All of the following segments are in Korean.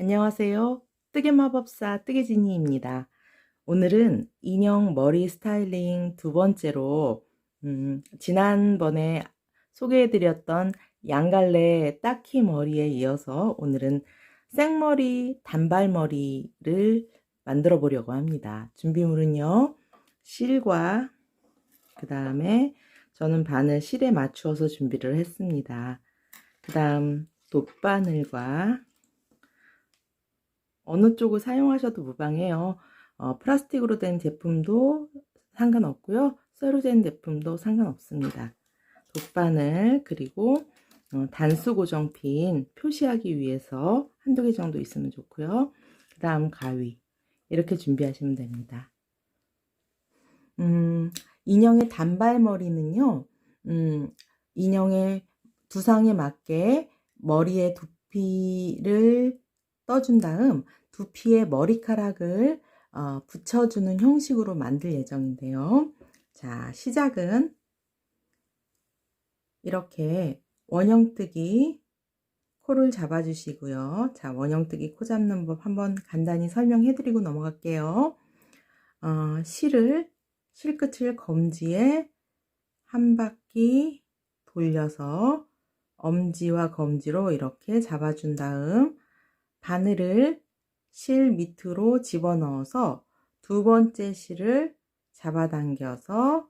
안녕하세요. 뜨개 마법사 뜨개지니입니다. 오늘은 인형 머리 스타일링 두 번째로 음, 지난번에 소개해드렸던 양갈래 딱히 머리에 이어서 오늘은 생머리 단발머리를 만들어 보려고 합니다. 준비물은요. 실과 그 다음에 저는 바늘 실에 맞추어서 준비를 했습니다. 그 다음 돗바늘과 어느 쪽을 사용하셔도 무방해요. 어, 플라스틱으로 된 제품도 상관없고요. 쇠로 된 제품도 상관없습니다. 돗바늘 그리고 어, 단수 고정핀 표시하기 위해서 한두 개 정도 있으면 좋고요. 그 다음 가위 이렇게 준비하시면 됩니다. 음, 인형의 단발머리는요. 음, 인형의 두상에 맞게 머리에 두피를 떠준 다음 두피에 머리카락을 어, 붙여주는 형식으로 만들 예정인데요. 자, 시작은 이렇게 원형뜨기 코를 잡아주시고요. 자, 원형뜨기 코 잡는 법 한번 간단히 설명해드리고 넘어갈게요. 어, 실을, 실끝을 검지에 한 바퀴 돌려서 엄지와 검지로 이렇게 잡아준 다음 바늘을 실 밑으로 집어넣어서 두 번째 실을 잡아당겨서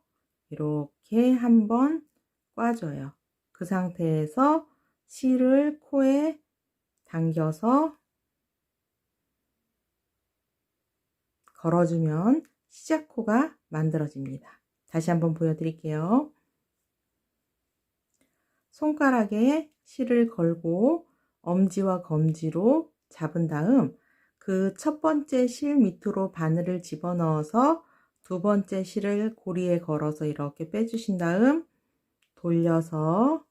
이렇게 한번 꽈줘요. 그 상태에서 실을 코에 당겨서 걸어주면 시작코가 만들어집니다. 다시 한번 보여드릴게요. 손가락에 실을 걸고 엄지와 검지로 잡은 다음 그 첫 번째 실 밑으로 바늘을 집어넣어서 두 번째 실을 고리에 걸어서 이렇게 빼주신 다음 돌려서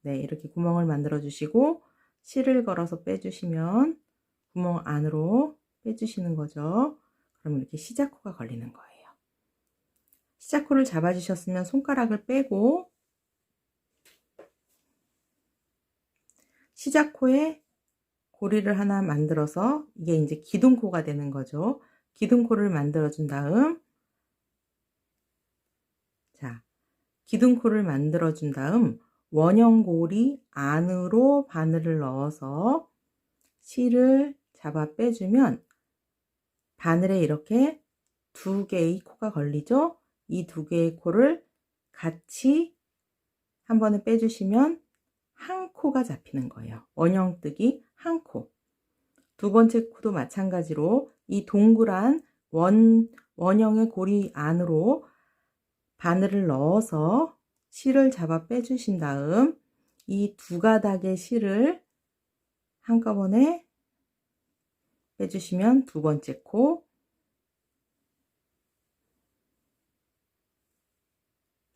네 이렇게 구멍을 만들어 주시고 실을 걸어서 빼주시면 구멍 안으로 빼주시는 거죠. 그럼 이렇게 시작코가 걸리는 거예요. 시작코를 잡아주셨으면 손가락을 빼고 시작코에 고리를 하나 만들어서 이게 이제 기둥코가 되는 거죠. 기둥코를 만들어 준 다음 자 기둥코를 만들어 준 다음 원형 고리 안으로 바늘을 넣어서 실을 잡아 빼주면 바늘에 이렇게 두 개의 코가 걸리죠. 이 두 개의 코를 같이 한 번에 빼주시면 한 코가 잡히는 거예요. 원형뜨기 한 코. 두 번째 코도 마찬가지로 이 동그란 원, 원형의 고리 안으로 바늘을 넣어서 실을 잡아 빼주신 다음 이 두 가닥의 실을 한꺼번에 빼주시면 두 번째 코,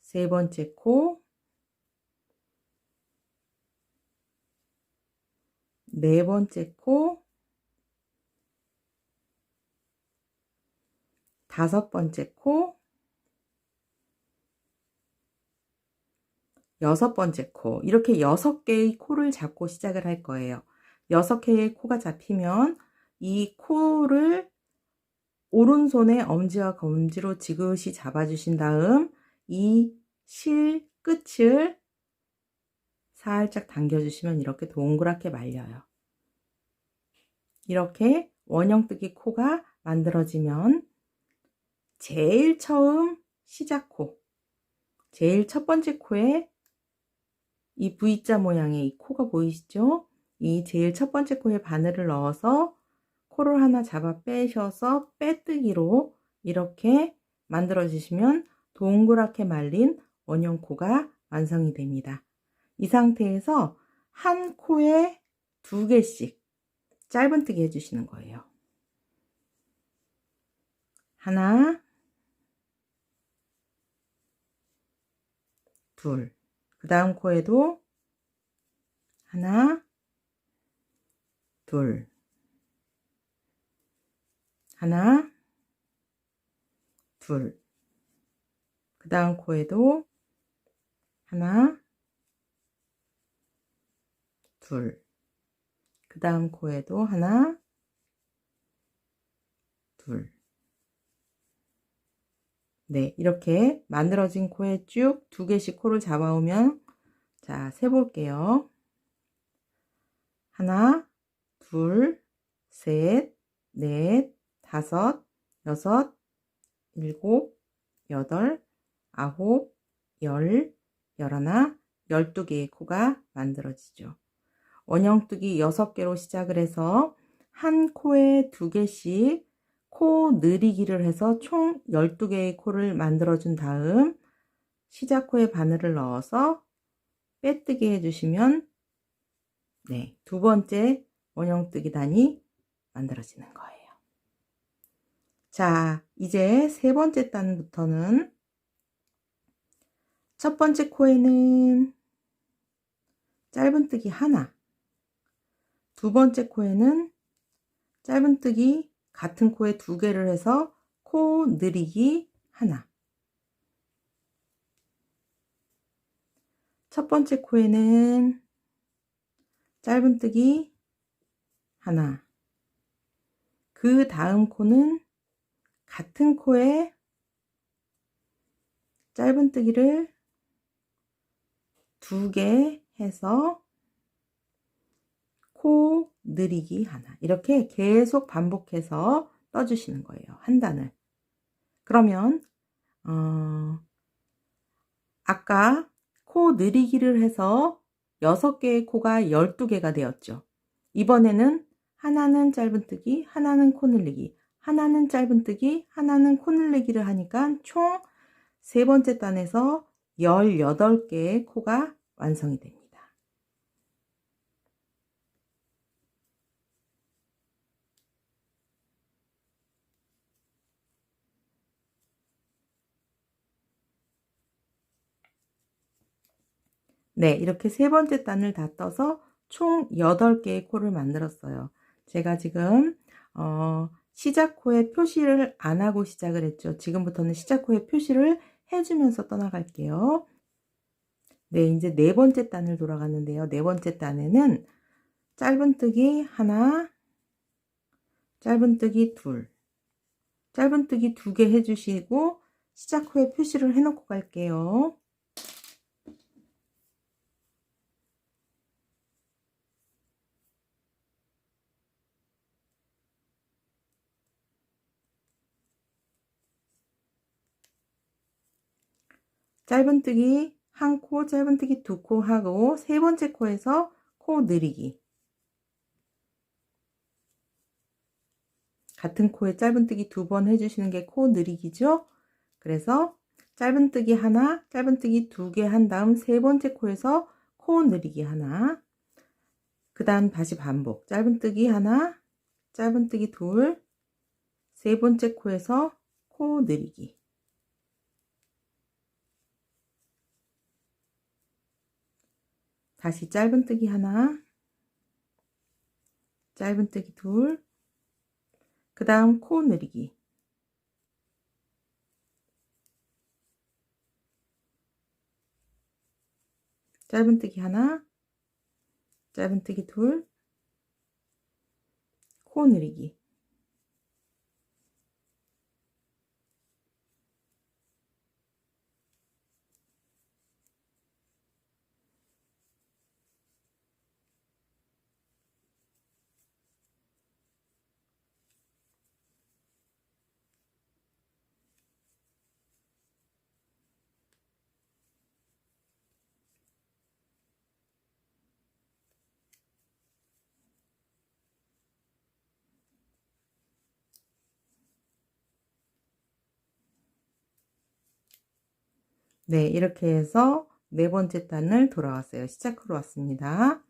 세 번째 코, 네 번째 코, 다섯 번째 코, 여섯 번째 코. 이렇게 여섯 개의 코를 잡고 시작을 할 거예요. 여섯 개의 코가 잡히면 이 코를 오른손에 엄지와 검지로 지그시 잡아주신 다음 이 실 끝을 살짝 당겨주시면 이렇게 동그랗게 말려요. 이렇게 원형뜨기 코가 만들어지면 제일 처음 시작 코, 제일 첫 번째 코에 이 V자 모양의 이 코가 보이시죠? 이 제일 첫 번째 코에 바늘을 넣어서 코를 하나 잡아 빼셔서 빼뜨기로 이렇게 만들어 주시면 동그랗게 말린 원형 코가 완성이 됩니다. 이 상태에서 한 코에 두 개씩 짧은뜨기 해주시는 거예요. 하나, 둘. 그 다음 코에도 하나, 둘. 하나, 둘. 그 다음 코에도 하나, 둘. 그그 다음 코에도 하나, 둘. 네, 이렇게 만들어진 코에 쭉 두 개씩 코를 잡아오면 자, 세 볼게요. 하나, 둘, 셋, 넷, 다섯, 여섯, 일곱, 여덟, 아홉, 열, 열하나, 열두 개의 코가 만들어지죠. 원형뜨기 여섯 개로 시작을 해서 한 코에 두 개씩 코 느리기를 해서 총 12개의 코를 만들어 준 다음 시작 코에 바늘을 넣어서 빼뜨기 해주시면 네, 두 번째 원형뜨기 단이 만들어지는 거예요. 자, 이제 세 번째 단부터는 첫 번째 코에는 짧은뜨기 하나, 두 번째 코에는 짧은뜨기 같은 코에 두 개를 해서 코 느리기 하나, 첫 번째 코에는 짧은뜨기 하나, 그 다음 코는 같은 코에 짧은뜨기를 두 개 해서 코 느리기 하나 이렇게 계속 반복해서 떠주시는 거예요. 한 단을. 그러면 어, 아까 코 느리기를 해서 6개의 코가 12개가 되었죠. 이번에는 하나는 짧은뜨기, 하나는 코 늘리기, 하나는 짧은뜨기, 하나는 코 늘리기를 하니까 총 세 번째 단에서 18개의 코가 완성이 됩니다. 네, 이렇게 세 번째 단을 다 떠서 총 8개의 코를 만들었어요. 제가 지금 어, 시작 코에 표시를 안 하고 시작을 했죠. 지금부터는 시작 코에 표시를 해주면서 떠나갈게요. 네, 이제 네 번째 단을 돌아갔는데요. 네 번째 단에는 짧은뜨기 하나, 짧은뜨기 둘, 짧은뜨기 두 개 해주시고 시작 후에 표시를 해놓고 갈게요. 짧은뜨기 한 코, 짧은뜨기 두 코 하고 세 번째 코에서 코 느리기. 같은 코에 짧은뜨기 두 번 해주시는 게코 느리기죠. 그래서 짧은뜨기 하나, 짧은뜨기 두 개 한 다음 세 번째 코에서 코 느리기 하나. 그 다음 다시 반복. 짧은뜨기 하나, 짧은뜨기 둘, 세 번째 코에서 코 느리기 다시 짧은뜨기 하나. 짧은뜨기 둘. 그 다음 코 느리기. 짧은뜨기 하나. 짧은뜨기 둘. 코 느리기 네, 이렇게 해서 네 번째 단을 돌아왔어요. 시작으로 왔습니다.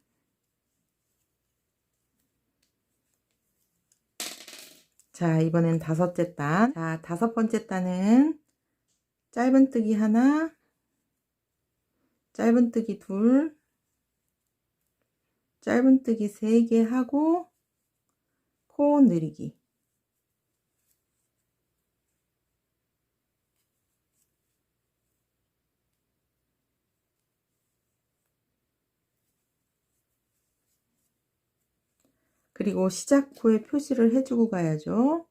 자, 이번엔 다섯째 단. 자, 다섯 번째 단은 짧은뜨기 하나, 짧은뜨기 둘, 짧은뜨기 세 개 하고 코 느리기. 그리고 시작 코에 표시를 해주고 가야죠.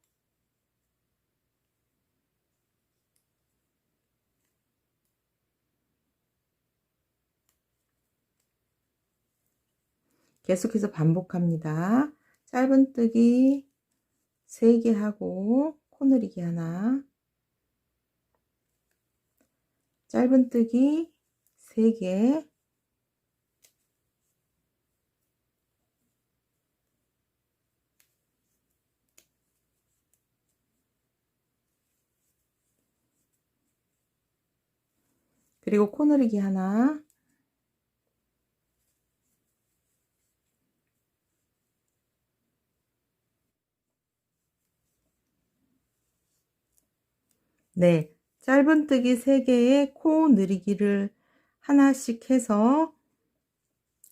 계속해서 반복합니다. 짧은뜨기 3개 하고 코너리기 하나 짧은뜨기 3개 그리고 코너리기 하나 네, 짧은뜨기 3개에 코 느리기를 하나씩 해서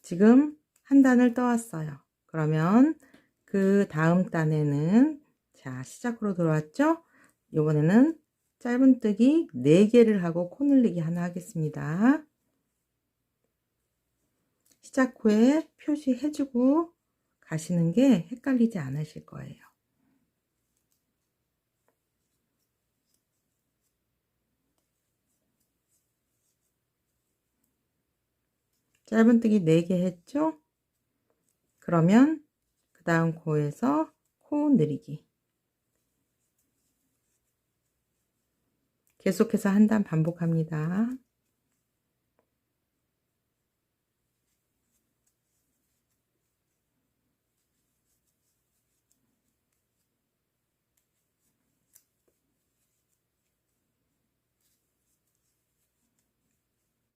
지금 한 단을 떠왔어요. 그러면 그 다음 단에는 자 시작으로 들어왔죠? 이번에는 짧은뜨기 4개를 하고 코 늘리기 하나 하겠습니다. 시작 후에 표시해주고 가시는 게 헷갈리지 않으실 거예요. 짧은뜨기 4개 했죠? 그러면 그 다음 코에서 코 늘리기 계속해서 한 단 반복합니다.